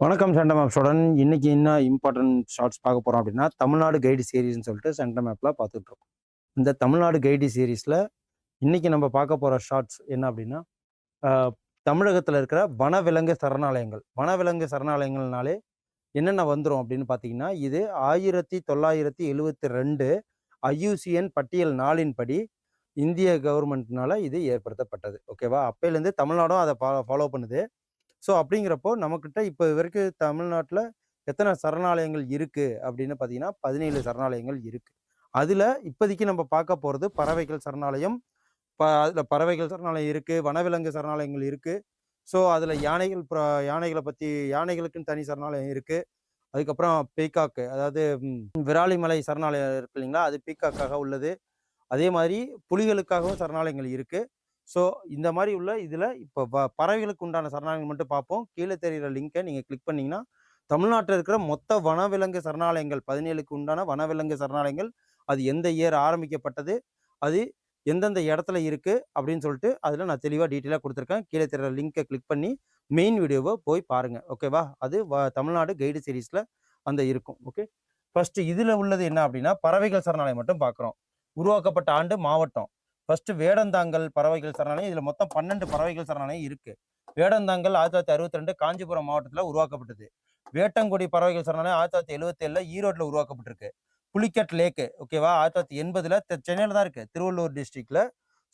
வணக்கம் சென்டம் மேப்ஸுடன் இன்னைக்கு என்ன இம்பார்ட்டன்ட் ஷார்ட்ஸ் பார்க்க போறோம் அப்படின்னா தமிழ்நாடு கைடு சீரீஸ்னு சொல்லிட்டு சண்டை மேப்ல பார்த்துட்டு இருக்கோம். இந்த தமிழ்நாடு கைடு சீரிஸ்ல இன்னைக்கு நம்ம பார்க்க போற ஷார்ட்ஸ் என்ன அப்படின்னா தமிழகத்தில் இருக்கிற வனவிலங்கு சரணாலயங்கள். வனவிலங்கு சரணாலயங்கள்னாலே என்னென்ன வந்துடும் அப்படின்னு பார்த்தீங்கன்னா இது ஆயிரத்தி தொள்ளாயிரத்தி எழுவத்தி ரெண்டு ஐயூசிஎன் பட்டியல் நாளின்படி இந்திய கவர்மெண்ட்னால இது ஏற்படுத்தப்பட்டது. ஓகேவா? அப்பையிலேருந்து தமிழ்நாடும் அதை ஃபாலோ பண்ணுது. ஸோ அப்படிங்கிறப்போ நம்மக்கிட்ட இப்போ வரைக்கும் தமிழ்நாட்டில் எத்தனை சரணாலயங்கள் இருக்குது அப்படின்னு பார்த்தீங்கன்னா பதினேழு சரணாலயங்கள் இருக்குது அதில் இப்போதைக்கு நம்ம பார்க்க போகிறது பறவைகள் சரணாலயம் ப அதில் பறவைகள் சரணாலயம் இருக்குது வனவிலங்கு சரணாலயங்கள் இருக்குது ஸோ அதில் யானைகள் யானைகளை பற்றி யானைகளுக்குன்னு தனி சரணாலயம் இருக்குது அதுக்கப்புறம் பீகாக்கு அதாவது விராலிமலை சரணாலயம் இருக்கு இல்லைங்களா? அது பீகாக்காக உள்ளது. அதே மாதிரி புலிகளுக்காகவும் சரணாலயங்கள் இருக்குது ஸோ இந்த மாதிரி உள்ள இதில் இப்போ பறவைகளுக்கு உண்டான சரணாலயங்கள் மட்டும் பார்ப்போம் கீழே தெரிகிற லிங்கை நீங்கள் கிளிக் பண்ணிங்கன்னா தமிழ்நாட்டில் இருக்கிற மொத்த வனவிலங்கு சரணாலயங்கள் பதினேழுக்கு உண்டான வனவிலங்கு சரணாலயங்கள் அது எந்த இயர் ஆரம்பிக்கப்பட்டது அது எந்தெந்த இடத்துல இருக்குது அப்படின்னு சொல்லிட்டு அதில் நான் தெளிவாக டீட்டெயிலாக கொடுத்துருக்கேன். கீழே தெரிகிற லிங்கை கிளிக் பண்ணி மெயின் வீடியோவை போய் பாருங்கள் ஓகேவா அது வ- தமிழ்நாடு கைடு சீரீஸில் அந்த இருக்கும். ஓகே ஃபர்ஸ்ட் இதில் உள்ளது என்ன அப்படின்னா பறவைகள் சரணாலயம் மட்டும் பார்க்குறோம் உருவாக்கப்பட்ட ஆண்டு மாவட்டம். ஃபர்ஸ்ட் வேடந்தாங்கல் பறவைகள் சரணாலயம். இதில் மொத்தம் பன்னெண்டு பறவைகள் சரணாலயம் இருக்கு. வேடந்தாங்கல் ஆயிரத்தி தொள்ளாயிரத்தி அறுபத்தி ரெண்டு காஞ்சிபுரம் மாவட்டத்தில் உருவாக்கப்பட்டது. வேட்டங்குடி பறவைகள் சரணாலயம் ஆயிரத்தி தொள்ளாயிரத்தி எழுபத்தி ஈரோட்டில் உருவாக்கப்பட்டிருக்கு. புலிக்கட் லேக்கு ஓகேவா ஆயிரத்தி தொள்ளாயிரத்தி எண்பதுல சென்னையில் தான் இருக்கு. திருவள்ளூர் டிஸ்ட்ரிக்ட்ல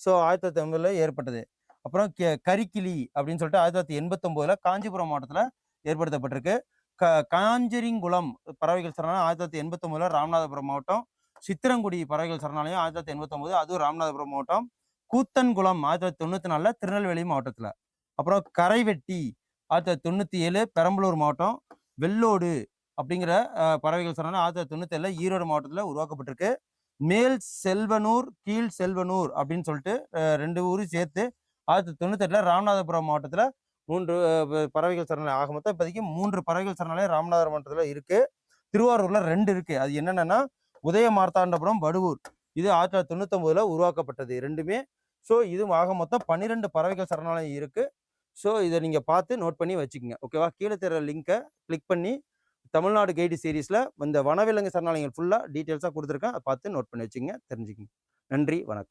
ஸோ ஆயிரத்தி தொள்ளாயிரத்தி எண்பதுல ஏற்பட்டது. அப்புறம் கெ- கரிக்கிளி அப்படின்னு சொல்லிட்டு ஆயிரத்தி தொள்ளாயிரத்தி எண்பத்தொம்போதுல காஞ்சிபுரம் மாவட்டத்தில் ஏற்படுத்தப்பட்டிருக்கு. க காஞ்சிரிங்குளம் பறவைகள் சரணாலயம் ஆயிரத்தி தொள்ளாயிரத்தி எண்பத்தொம்போதுல ராமநாதபுரம் மாவட்டம். சித்திரங்குடி பறவைகள் சரணாலயம் ஆயிரத்தி தொள்ளாயிரத்தி எண்பத்தொம்போது அதுவும் ராமநாதபுரம் மாவட்டம். கூத்தன்குளம் ஆயிரத்தி தொள்ளாயிரத்தி தொண்ணூற்றி நாலில் திருநெல்வேலி மாவட்டத்தில். அப்புறம் கரைவெட்டி ஆயிரத்தி தொள்ளாயிரத்தி தொண்ணூற்றி ஏழு பெரம்பலூர் மாவட்டம். வெள்ளோடு அப்படிங்கிற பறவைகள் சரணாலயம் ஆயிரத்தி தொள்ளாயிரத்தி தொண்ணூற்றி ஏழில் ஈரோடு மாவட்டத்தில் உருவாக்கப்பட்டிருக்கு. மேல் செல்வனூர் கீழ் செல்வனூர் அப்படின்னு சொல்லிட்டு ரெண்டு ஊரும் சேர்த்து ஆயிரத்தி தொண்ணூற்றி எட்டில் ராமநாதபுரம் மாவட்டத்தில் மூன்று பறவைகள் சரணாலயம் ஆக மொத்தம் இப்போதைக்கு மூன்று பறவைகள் சரணாலயம் ராமநாதபுரம் மாவட்டத்தில் இருக்குது திருவாரூரில் ரெண்டு இருக்குது அது என்னென்னா உதய மார்த்தாண்டபுரம் வடுவூர். இது ஆயிரத்தி தொள்ளாயிரத்தி தொண்ணூத்தொன்பதுல உருவாக்கப்பட்டது ரெண்டுமே ஸோ இது ஆக மொத்தம் பன்னிரெண்டு பறவைகள் சரணாலயம் இருக்கு. ஸோ இதை நீங்க பார்த்து நோட் பண்ணி வச்சுக்கோங்க. ஓகேவா கீழே தெரிய லிங்கை கிளிக் பண்ணி தமிழ்நாடு கைடு சீரீஸ்ல இந்த வனவிலங்கு சரணாலயங்கள் ஃபுல்லாக டீட்டெயில்ஸாக கொடுத்துருக்கேன். அதை பார்த்து நோட் பண்ணி வச்சுங்க தெரிஞ்சுக்கங்க. நன்றி. வணக்கம்.